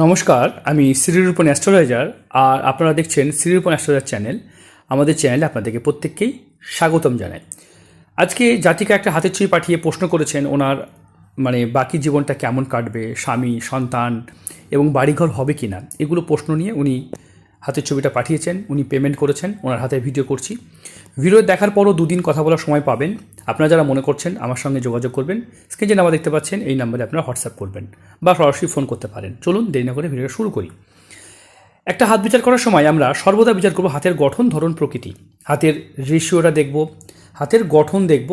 নমস্কার, আমি শ্রীরূপন অ্যাস্ট্রোলজার আর আপনারা দেখছেন শ্রীরূপন অ্যাস্ট্রোলজার চ্যানেল। আমাদের চ্যানেলে আপনাদেরকে প্রত্যেককেই স্বাগতম জানাই। আজকে জাতিকে একটা হাতের ছুঁয়ে পাঠিয়ে প্রশ্ন করেছেন ওনার মানে বাকি জীবনটা কেমন কাটবে, স্বামী, সন্তান এবং বাড়িঘর হবে কি না এগুলো প্রশ্ন নিয়ে উনি হাতের ছবিটা পাঠিয়েছেন, উনি পেমেন্ট করেছেন, ওনার হাতে ভিডিও করছি। ভিডিও দেখার পরও দুদিন কথা বলার সময় পাবেন। আপনারা যারা মনে করছেন আমার সঙ্গে যোগাযোগ করবেন স্ক্রিন যে নাম্বার দেখতে পাচ্ছেন, এই নাম্বারে আপনারা হোয়াটসঅ্যাপ করবেন বা সরাসরি ফোন করতে পারেন। চলুন দেরি না করে ভিডিওটা শুরু করি। একটা হাত বিচার করার সময় আমরা সর্বদা বিচার করব হাতের গঠন, ধরন, প্রকৃতি। হাতের রেশিওটা দেখব, হাতের গঠন দেখব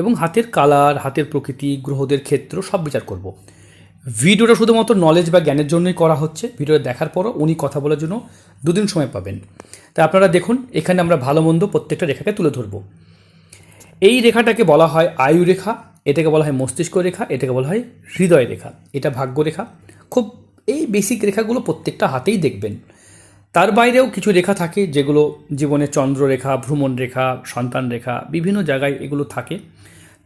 এবং হাতের কালার হাতের প্রকৃতি, গ্রহদের ক্ষেত্র সব বিচার করব। ভিডিওটা শুধুমাত্র নলেজ বা জ্ঞানের জন্যই করা হচ্ছে। ভিডিওটা দেখার পরও উনি কথা বলার জন্য দুদিন সময় পাবেন। তাই আপনারা দেখুন, এখানে আমরা ভালো মন্দ প্রত্যেকটা রেখাকে তুলে ধরব। এই রেখাটাকে বলা হয় আয়ু রেখা, এটাকে বলা হয় মস্তিষ্ক রেখা, এটাকে বলা হয় হৃদয় রেখা। এটা ভাগ্য রেখা। খুব এই বেসিক রেখাগুলো প্রত্যেকটা হাতেই দেখবেন। তার বাইরেও কিছু রেখা থাকে, যেগুলো জীবনে চন্দ্ররেখা ভ্রমণ রেখা সন্তান রেখা বিভিন্ন জায়গায় এগুলো থাকে।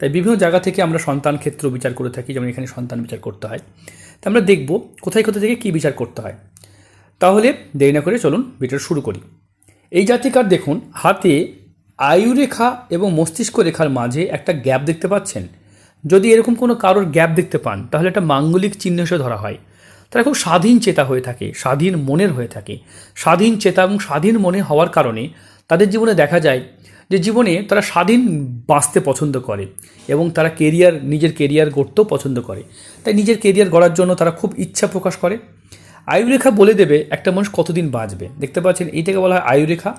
তাই বিভিন্ন জায়গা থেকে আমরা সন্তান ক্ষেত্র বিচার করে থাকি, যেমন এখানে সন্তান বিচার করতে হয়। তা আমরা দেখব কোথায় কোথায় থেকে কী বিচার করতে হয়। তাহলে দেরি না করে চলুন ভিডিও শুরু করি। এই জাতিকার দেখুন, হাতে আয়ু রেখা এবং মস্তিষ্ক রেখার মাঝে একটা গ্যাপ দেখতে পাচ্ছেন। যদি এরকম কোনো কারোর গ্যাপ দেখতে পান, তাহলে একটা মাঙ্গলিক চিহ্ন হিসেবে ধরা হয়। তারা খুব স্বাধীন চেতা হয়ে থাকে, স্বাধীন মনের হয়ে থাকে। স্বাধীন চেতা এবং স্বাধীন মনে হওয়ার কারণে তাদের জীবনে দেখা যায় যে জীবনে তারা স্বাধীন বাঁচতে পছন্দ করে এবং তারা কেরিয়ার নিজের কেরিয়ার গড়তেও পছন্দ করে। তাই নিজের কেরিয়ার গড়ার জন্য তারা খুব ইচ্ছা প্রকাশ করে। আয়ুরেখা বলে দেবে, একটা মানুষ কতদিন বাঁচবে? দেখতে পাচ্ছেন, এইটাকে বলা হয় আয়ুরেখা।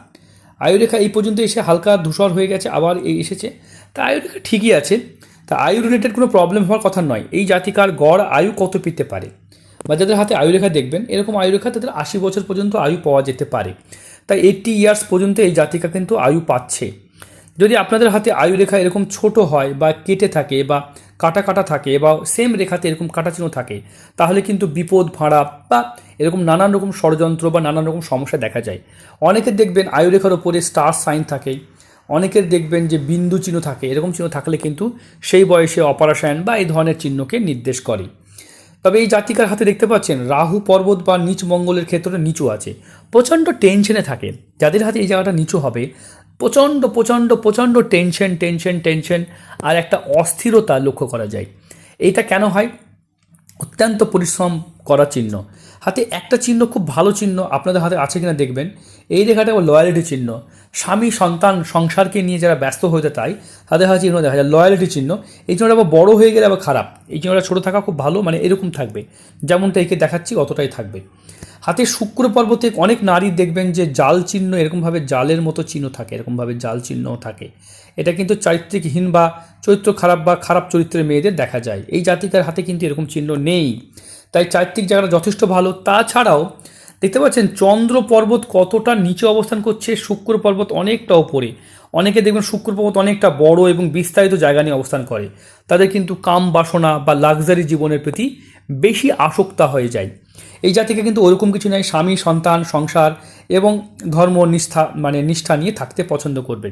আয়ুরেখা এই পর্যন্ত এসে হালকা ধূসর হয়ে গেছে, আবার এই এসেছে। তা আয়ুরেখা ঠিকই আছে। তা আয়ু রিলেটেড কোনো প্রবলেম হওয়ার কথা নয়। এই জাতিকার গড় আয়ু কত পেতে পারে? বা যাদের হাতে আয়ুরেখা দেখবেন, এরকম আয়ুরেখা তাদের আশি বছর পর্যন্ত আয়ু পাওয়া যেতে পারে। তাই এইট্টি ইয়ার্স পর্যন্ত এই জাতিকা কিন্তু আয়ু পাচ্ছে। যদি আপনাদের হাতে আয়ু রেখা এরকম ছোট হয় বা কেটে থাকে বা কাটা কাটা থাকে বা সেম রেখাতে এরকম কাটা চিহ্ন থাকে, তাহলে কিন্তু বিপদ, ভাড়া বা এরকম নানান রকম ষড়যন্ত্র বা নানান রকম সমস্যা দেখা যায়। অনেকের দেখবেন আয়ু রেখার ওপরে স্টার সাইন থাকে অনেকের দেখবেন যে বিন্দু চিহ্ন থাকে, এরকম চিহ্ন থাকলে কিন্তু সেই বয়সে অপারেশন বা এই ধরনের চিহ্নকে নির্দেশ করে। তবে এই জাতিকার হাতে দেখতে পাচ্ছেন, রাহু পর্বত বা নিচ মঙ্গলের ক্ষেত্রে নিচু আছে। প্রচণ্ড টেনশনে থাকে। যাদের হাতে এই জায়গাটা নিচু হবে, প্রচণ্ড প্রচণ্ড প্রচণ্ড টেনশন টেনশন টেনশন আর একটা অস্থিরতা লক্ষ্য করা যায়। এইটা কেন হয়? অত্যন্ত পরিশ্রম করা চিহ্ন। হাতে একটা চিহ্ন খুব ভালো চিহ্ন আপনাদের হাতে আছে কিনা দেখবেন। এই রেখাটা লয়ালিটি চিহ্ন। স্বামী, সন্তান, সংসারকে নিয়ে যারা ব্যস্ত হতে তাই তাদের হাতে চিহ্ন দেখা যায়। লয়ালিটি চিহ্ন। এই চিহ্নটা আবার বড়ো হয়ে গেলে আবার খারাপ। এই চিহ্নটা ছোটো থাকা খুব ভালো মানে এরকম থাকবে। যেমনটা একে দেখাচ্ছি, অতটাই থাকবে। হাতে শুক্র পর্বতে অনেক নারী দেখবেন যে জাল চিহ্ন, এরকমভাবে জালের মতো চিহ্ন থাকে, এরকমভাবে জাল চিহ্নও থাকে। এটা কিন্তু চারিত্রিকহীন বা চরিত্র খারাপ বা খারাপ চরিত্রের মেয়েদের দেখা যায়। এই জাতিকার হাতে কিন্তু এরকম চিহ্ন নেই। তাই চারিত্রিক জায়গাটা যথেষ্ট ভালো। তাছাড়াও দেখতে পাচ্ছেন চন্দ্র পর্বত কতটা নিচে অবস্থান করছে, শুক্র পর্বত অনেকটা ওপরে অনেকে দেখবেন শুক্র পর্বত অনেকটা বড় এবং বিস্তারিত জায়গা নিয়ে অবস্থান করে। তাদের কিন্তু কাম বাসনা বা লাক্সারি জীবনের প্রতি বেশি আসক্তা হয়ে যায়। এই জাতিকে কিন্তু ওরকম কিছু নয় স্বামী, সন্তান, সংসার এবং ধর্ম, নিষ্ঠা মানে নিষ্ঠা নিয়ে থাকতে পছন্দ করবে।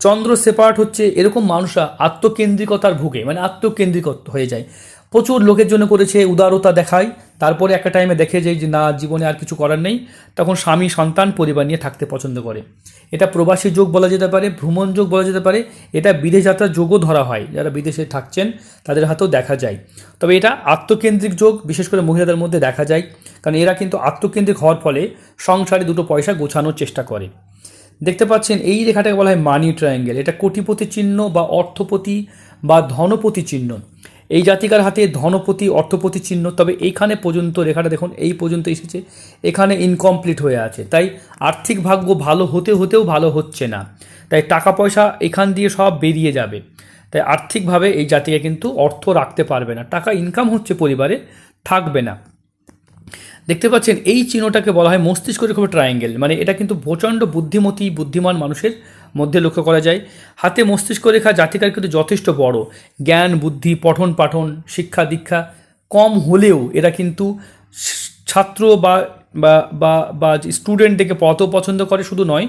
চন্দ্র সেপার্ট হচ্ছে এরকম মানুষরা আত্মকেন্দ্রিকতার ভুগে মানে আত্মকেন্দ্রিক হয়ে যায়। প্রচুর লোকের জন্য করেছে, উদারতা দেখায়। তারপরে একটা টাইমে দেখে যায় যে, না, জীবনে আর কিছু করার নেই। তখন স্বামী, সন্তান, পরিবার নিয়ে থাকতে পছন্দ করে। এটা প্রবাসী যোগ বলা যেতে পারে, ভ্রমণ যোগ বলা যেতে পারে, এটা বিদেশ যাত্রার যোগও ধরা হয়। যারা বিদেশে থাকছেন, তাদের হাতেও দেখা যায়। তবে এটা আত্মকেন্দ্রিক যোগ, বিশেষ করে মহিলাদের মধ্যে দেখা যায়। কারণ এরা কিন্তু আত্মকেন্দ্রিক হওয়ার ফলে সংসারে দুটো পয়সা গোছানোর চেষ্টা করে। দেখতে পাচ্ছেন, এই রেখাটাকে বলা হয় মানি ট্রায়াঙ্গেল এটা কোটিপতি চিহ্ন বা অর্থপতি বা ধনপতি চিহ্ন। এই জাতিকার হাতে ধনপতি, অর্থপতি চিহ্ন, তবে এইখানে পর্যন্ত রেখাটা দেখুন, এই পর্যন্ত এসেছে, এখানে ইনকমপ্লিট হয়ে আছে। তাই আর্থিক ভাগ্য ভালো হতে হতেও ভালো হচ্ছে না। তাই টাকা পয়সা এখান দিয়ে সব বেরিয়ে যাবে। তাই আর্থিকভাবে এই জাতিকে কিন্তু অর্থ রাখতে পারবে না। টাকা ইনকাম হচ্ছে পরিবারে, থাকবে না। দেখতে পাচ্ছেন, এই চিহ্নটাকে বলা হয় মস্তিষ্ক রেখা ট্রায়াঙ্গেল মানে এটা কিন্তু প্রচণ্ড বুদ্ধিমতী, বুদ্ধিমান মানুষের মধ্যে লক্ষ্য করা যায়। হাতে মস্তিষ্ক রেখা জাতিকার কিন্তু যথেষ্ট বড়। জ্ঞান, বুদ্ধি, পঠন পাঠন, শিক্ষা দীক্ষা কম হলেও এরা কিন্তু ছাত্র বা বা বা স্টুডেন্টদেরকে পড়াতেও পছন্দ করে শুধু নয়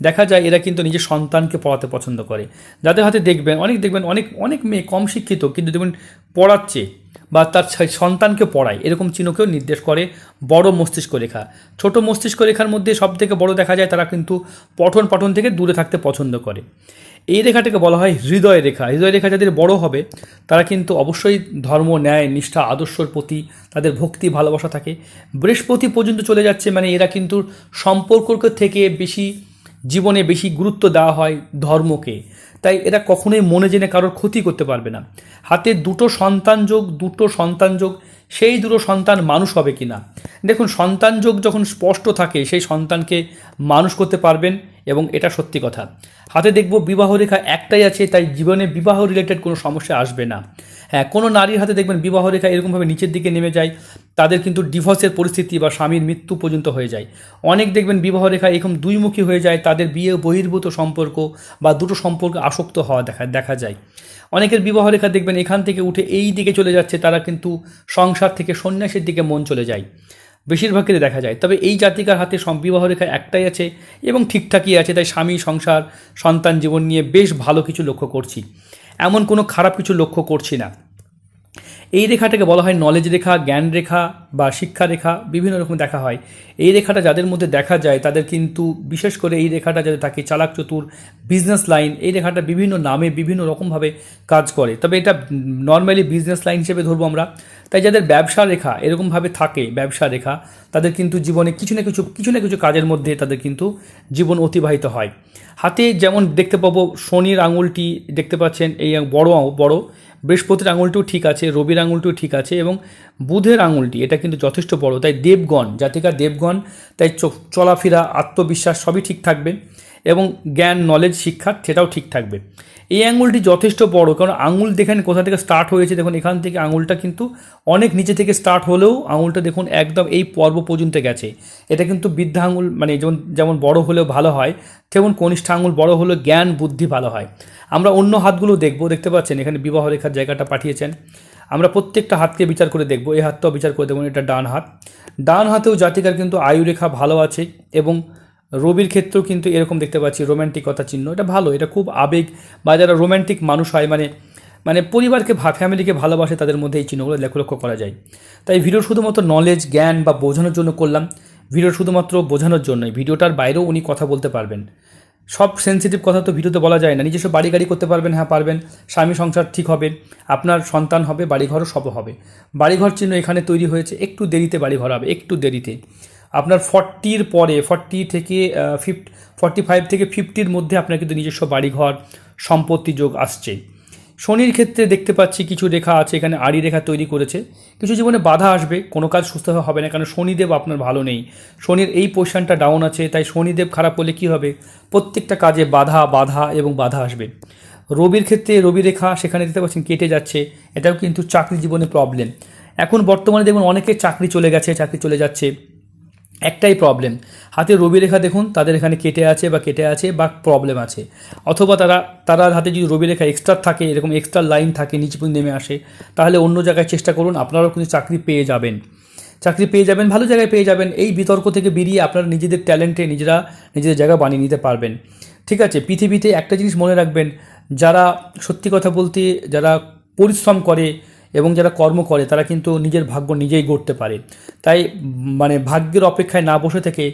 দেখা যায় এরা কিন্তু নিজের সন্তানকে পড়াতে পছন্দ করে। যাদের হাতে দেখবেন, অনেক দেখবেন, অনেক অনেক মেয়ে কম শিক্ষিত, কিন্তু দেখবেন পড়াচ্ছে বা তার সন্তানকে পড়ায়। এরকম চিহ্নকেও নির্দেশ করে বড় মস্তিষ্ক রেখা। ছোট মস্তিষ্ক রেখার মধ্যে সব থেকে বড় দেখা যায় তারা কিন্তু পঠন পাঠন থেকে দূরে থাকতে পছন্দ করে। এই রেখাটাকে বলা হয় হৃদয় রেখা। হৃদয় রেখা যাদের বড় হবে, তারা কিন্তু অবশ্যই ধর্ম, ন্যায়, নিষ্ঠা, আদর্শর প্রতি তাদের ভক্তি, ভালোবাসা থাকে। বৃহস্পতি পর্যন্ত চলে যাচ্ছে মানে এরা কিন্তু সম্পর্ক থেকে বেশি জীবনে বেশি গুরুত্ব দেওয়া হয় ধর্মকে। তাই এরা কখনোই মনে জেনে কারোর ক্ষতি করতে পারবে না। হাতে দুটো সন্তান যোগ, দুটো সন্তান যোগ, সেই দুটো সন্তান মানুষ হবে কি না দেখুন, সন্তান যোগ যখন স্পষ্ট থাকে, সেই সন্তানকে মানুষ করতে পারবেন। এবং এটা সত্যি কথা। হাতে দেখব বিবাহ রেখা একটাই আছে, তাই জীবনে বিবাহ রিলেটেড কোনো সমস্যা আসবে না। হ্যাঁ কোনো নারীর হাতে দেখবেন বিবাহ রেখা এরকমভাবে নিচের দিকে নেমে যায়, তাদের কিন্তু ডিভোর্সের পরিস্থিতি বা স্বামীর মৃত্যু পর্যন্ত হয়ে যায়। অনেক দেখবেন বিবাহ রেখা এরকম দুইমুখী হয়ে যায়, তাদের বিয়ে বহির্ভূত সম্পর্ক বা দুটো সম্পর্ক আসক্ত হওয়া দেখা দেখা যায়। অনেকের বিবাহ রেখা দেখবেন এখান থেকে উঠে এই দিকে চলে যাচ্ছে, তারা কিন্তু সংসার থেকে সন্ন্যাসের দিকে মন চলে যায়। বেশিরভাগ ক্ষেত্রে দেখা যায়। তবে এই জাতিকার হাতে সম- বিবাহ রেখা একটাই আছে এবং ঠিকঠাকই আছে তাই স্বামী, সংসার, সন্তান জীবন নিয়ে বেশ ভালো কিছু লক্ষ্য করছি। এমন কোনো খারাপ কিছু লক্ষ্য করছি না। এই রেখাটাকে বলা হয় নলেজ রেখা, জ্ঞান রেখা বা শিক্ষা রেখা, বিভিন্ন রকম দেখা হয়। এই রেখাটা যাদের মধ্যে দেখা যায় তাদের কিন্তু বিশেষ করে এই রেখাটা যাদের থাকে চালাক চতুর বিজনেস লাইন এই রেখাটা বিভিন্ন নামে বিভিন্ন রকমভাবে কাজ করে। তবে এটা নর্মালি বিজনেস লাইন হিসেবে ধরবো আমরা। তাই যাদের ব্যবসা রেখা এরকমভাবে থাকে ব্যবসা রেখা, তাদের কিন্তু জীবনে কিছু না কিছু কিছু না কিছু কাজের মধ্যে তাদের কিন্তু জীবন অতিবাহিত হয়। হাতে যেমন দেখতে পাবো শনির আঙুলটি, দেখতে পাচ্ছেন এই বড় বড় বৃহস্পতির আঙুলটিও ঠিক আছে, রবির আঙুলটিও ঠিক আছে এবং বুধের আঙুলটি, এটা কিন্তু যথেষ্ট বড়। তাই দেবগণ, জাতিকা দেবগণ, তাই চলাফেরা, আত্মবিশ্বাস সবই ঠিক থাকবে। এবং জ্ঞান নলেজ শিক্ষা সেটাও ঠিক থাকবে। এই আঙুলটি যথেষ্ট বড়, কারণ আঙুল দেখেন কোথা থেকে স্টার্ট হয়েছে, দেখুন এখান থেকে আঙুলটা কিন্তু অনেক নিচে থেকে স্টার্ট হলেও আঙুলটা দেখুন একদম এই পর্ব পর্যন্ত গেছে। এটা কিন্তু বৃদ্ধা আঙুল মানে যেমন যেমন বড় হলেও ভালো হয়, তেমন কনিষ্ঠ আঙুল বড় হলেও জ্ঞান, বুদ্ধি ভালো হয়। আমরা অন্য হাতগুলো দেখব, দেখতে পাচ্ছেন, এখানে বিবাহ রেখার জায়গাটা পাঠিয়েছেন। আমরা প্রত্যেকটা হাতকে বিচার করে দেখব, এই হাতটাও বিচার করে দেখুন, এটা ডান হাত। ডান হাতেও জাতিকার কিন্তু আয়ু রেখা ভালো আছে এবং রবির ক্ষেত্রেও কিন্তু এরকম দেখতে পাচ্ছি রোম্যান্টিকতা চিহ্ন। এটা ভালো, এটা খুব আবেগ, বা যারা রোম্যান্টিক মানুষ হয় মানে মানে পরিবারকে ফ্যামিলিকে ভালোবাসে, তাদের মধ্যে এই চিহ্নগুলো লক্ষ্য করা যায়। তাই ভিডিও শুধুমাত্র নলেজ জ্ঞান, বা বোঝানোর জন্য করলাম। ভিডিও শুধুমাত্র বোঝানোর জন্যই। ভিডিওটার বাইরেও উনি কথা বলতে পারবেন। সব সেন্সিটিভ কথা তো ভিডিওতে বলা যায় না। নিজস্ব বাড়ি গাড়ি করতে পারবেন হ্যাঁ পারবেন। স্বামী সংসার ঠিক হবে, আপনার সন্তান হবে, বাড়িঘরও সব হবে। বাড়িঘর চিহ্ন এখানে তৈরি হয়েছে, একটু দেরিতে বাড়িঘর হবে, একটু দেরিতে। আপনার ফর্টির পরে, ফর্টি থেকে ফিফ ফর্টি ফাইভ থেকে ফিফটির মধ্যে আপনার কিন্তু নিজস্ব বাড়িঘর, সম্পত্তি যোগ আসছে। শনির ক্ষেত্রে দেখতে পাচ্ছি কিছু রেখা আছে, এখানে আড়ি রেখা তৈরি করেছে। কিছু জীবনে বাধা আসবে, কোনো কাজ সুস্থভাবে হবে না, কারণ শনিদেব আপনার ভালো নেই। শনির এই পোজিশনটা ডাউন আছে, তাই শনিদেব খারাপ হলে কী হবে? প্রত্যেকটা কাজে বাধা বাধা এবং বাধা আসবে। রবির ক্ষেত্রে রবি রেখা, সেখানে দেখতে পাচ্ছেন কেটে যাচ্ছে, এটাও কিন্তু চাকরি জীবনে প্রবলেম এখন বর্তমানে দেখুন অনেকের চাকরি চলে গেছে, চাকরি চলে যাচ্ছে। একটাই প্রবলেম হাতে রবি রেখা দেখুন, তাদের এখানে কেটে আছে বা কেটে আছে বা প্রবলেম আছে। অথবা তারা তারা হাতে যদি রবি রেখা এক্সট্রা থাকে, এরকম এক্সট্রা লাইন থাকে, নিচে পর্যন্ত নেমে আসে, তাহলে অন্য জায়গায় চেষ্টা করুন, আপনারাও কিন্তু চাকরি পেয়ে যাবেন। চাকরি পেয়ে যাবেন, ভালো জায়গায় পেয়ে যাবেন, এই বিতর্ক থেকে বেরিয়ে আপনারা নিজেদের ট্যালেন্টে নিজেরা নিজেদের জায়গা বানিয়ে নিতে পারবেন। ঠিক আছে, পৃথিবীতে একটা জিনিস মনে রাখবেন, যারা সত্যি কথা বলতে, যারা পরিশ্রম করে এবং যারা কর্ম করে, তারা কিন্তু নিজের ভাগ্য নিজেই গড়তে পারে। তাই মানে ভাগ্যের অপেক্ষায় না বসে থেকে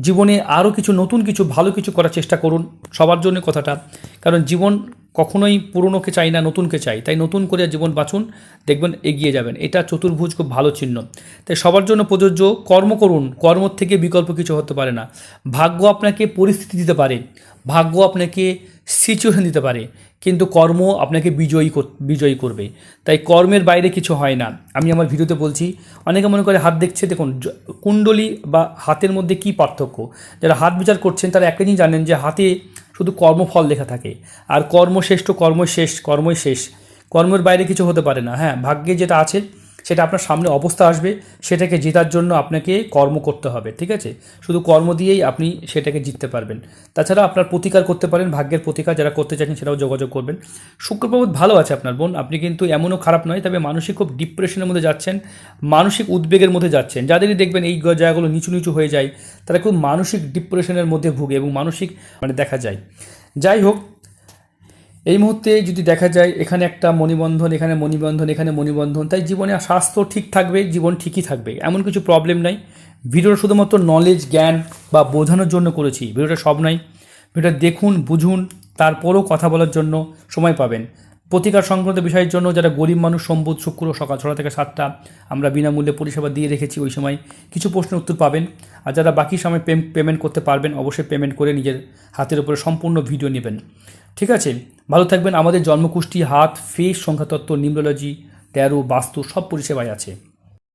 জীবনে আরও কিছু নতুন কিছু, ভালো কিছু করার চেষ্টা করুন সবার জন্য কথাটা। কারণ জীবন কখনোই পুরনোকে চাই না, নতুনকে চাই তাই নতুন করে জীবন বাঁচুন, দেখবেন এগিয়ে যাবেন। এটা চতুর্ভুজ খুব ভালো চিহ্ন। তাই সবার জন্য প্রযোজ্য, কর্ম করুন। কর্মর থেকে বিকল্প কিছু হতে পারে না। ভাগ্য আপনাকে পরিস্থিতি দিতে পারে। ভাগ্য আপনাকে সিচুয়েশন দিতে পারে। কিন্তু কর্ম আপনাকে বিজয়ী বিজয়ী করবে। তাই কর্মের বাইরে কিছু হয় না। আমি আমার ভিডিওতে বলছি, অনেকে মনে করে হাত দেখছে, দেখুন কুণ্ডলি বা হাতের মধ্যে কি পার্থক্য? যারা হাত বিচার করছেন, তারা একটা জিনিস জানেন যে হাতে শুধু কর্মফল লেখা থাকে। আর কর্মশ্রেষ্ঠ কর্মই শেষ কর্মই শেষ। কর্মের বাইরে কিছু হতে পারে না। হ্যাঁ ভাগ্যে যেটা আছে সেটা আপনার সামনে অবস্থা আসবে, সেটাকে জেতার জন্য আপনাকে কর্ম করতে হবে, ঠিক আছে? শুধু কর্ম দিয়েই আপনি সেটাকে জিততে পারবেন। তাছাড়া আপনার প্রতিকার করতে পারেন, ভাগ্যের প্রতিকার যারা করতে চাইছেন সেটাও যোগাযোগ করবেন। শুক্রপ্রবোধ ভালো আছে আপনার বোন, আপনি কিন্তু এমনও খারাপ নয়, তবে মানসিক খুব ডিপ্রেশনের মধ্যে যাচ্ছেন, মানসিক উদ্বেগের মধ্যে যাচ্ছেন। যাদেরই দেখবেন এই জায়গাগুলো নিচু নিচু হয়ে যায়, তারা খুব মানসিক ডিপ্রেশনের মধ্যে ভুগে এবং মানসিক মানে দেখা যায়। যাই হোক এই মুহূর্তে যদি দেখা যায়, এখানে একটা মণিবন্ধন, এখানে মণিবন্ধন এখানে মণিবন্ধন, তাই জীবনে স্বাস্থ্য ঠিক থাকবে, জীবন ঠিকই থাকবে। এমন কিছু প্রবলেম নাই। ভিডিওটা শুধুমাত্র নলেজ জ্ঞান বা বোঝানোর জন্য করেছি। ভিডিওটা সব নাই। ভিডিওটা দেখুন, বুঝুন, তারপরও কথা বলার জন্য সময় পাবেন। প্রতিকার সংক্রান্ত বিষয়ের জন্য যারা গরিব মানুষ সম্বোধ শুক্র, সকাল ছটা থেকে সাতটা, আমরা বিনামূল্যে পরিষেবা দিয়ে রেখেছি ওই সময়। কিছু প্রশ্নের উত্তর পাবেন। আর যারা বাকি সময় পেমেন্ট করতে পারবেন, অবশ্যই পেমেন্ট করে নিজের হাতের উপরে সম্পূর্ণ ভিডিও নেবেন। ঠিক আছে? ভালো থাকবেন। আমাদের জন্মকুষ্টি হাত, ফেস, সংখ্যাতত্ত্ব নিউমোলজি ট্যারো বাস্তু সব পরিষেবাই আছে।